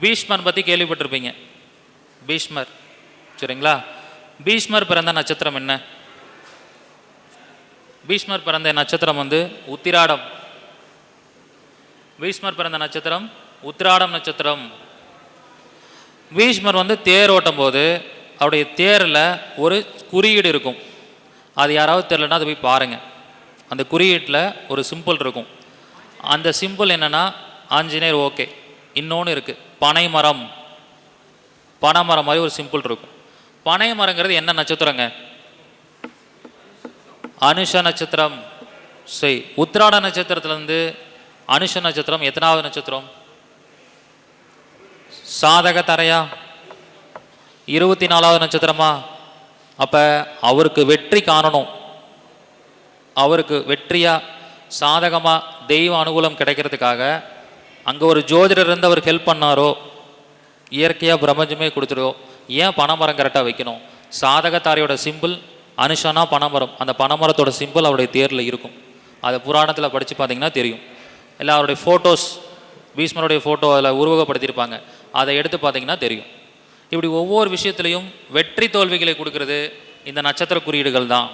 பீஷ்மர் பற்றி கேள்விப்பட்டிருப்பீங்க. பீஷ்மர். சரிங்களா? பீஷ்மர் பிறந்த நட்சத்திரம் என்ன? பீஷ்மர் பிறந்த நட்சத்திரம் வந்து உத்திராடம். பீஷ்மர் பிறந்த நட்சத்திரம் உத்திராடம் நட்சத்திரம். பீஷ்மர் வந்து தேர் ஓட்டும் போது அவருடைய தேரில் ஒரு குறியீடு இருக்கும். அது யாராவது தெரிலனா அதை போய் பாருங்கள் அந்த குறியீட்டில் ஒரு சிம்பிள் இருக்கும். அந்த சிம்பிள் என்னென்னா ஆஞ்சநேயர் ஓகே. இன்னொன்று இருக்குது பனைமரம். பனைமரம் மாதிரி ஒரு சிம்பிள் இருக்கும். பனை மரங்கிறது என்ன நட்சத்திரங்க? அனுஷ நட்சத்திரம். சரி உத்திராட நட்சத்திரத்துலேருந்து அனுஷ நட்சத்திரம் எத்தனாவது நட்சத்திரம்? சாதக தரையா? இருபத்தி நாலாவது நட்சத்திரமா? அப்போ அவருக்கு வெற்றி காணணும். அவருக்கு வெற்றியா? சாதகமா தெய்வ அனுகூலம் கிடைக்கிறதுக்காக அங்கே ஒரு ஜோதிடர் இருந்து அவருக்கு ஹெல்ப் பண்ணாரோ? இயற்கையாக பிரபஞ்சமே கொடுத்துருவோ ஏன் பனைமரம் கரெக்டாக வைக்கணும்? சாதகத்தாரியோட சிம்பிள் அனுஷனா பனைமரம். அந்த பனைமரத்தோட சிம்பிள் அவருடைய தேரில் இருக்கும். அதை புராணத்தில் படித்து பார்த்தீங்கன்னா தெரியும். இல்லை அவருடைய ஃபோட்டோஸ் பீஷ்மருடைய ஃபோட்டோ அதில் உருவகப்படுத்தியிருப்பாங்க. அதை எடுத்து பார்த்தீங்கன்னா தெரியும். இப்படி ஒவ்வொரு விஷயத்துலையும் வெற்றி தோல்விகளை கொடுக்கறது இந்த நட்சத்திர குறியீடுகள் தான்.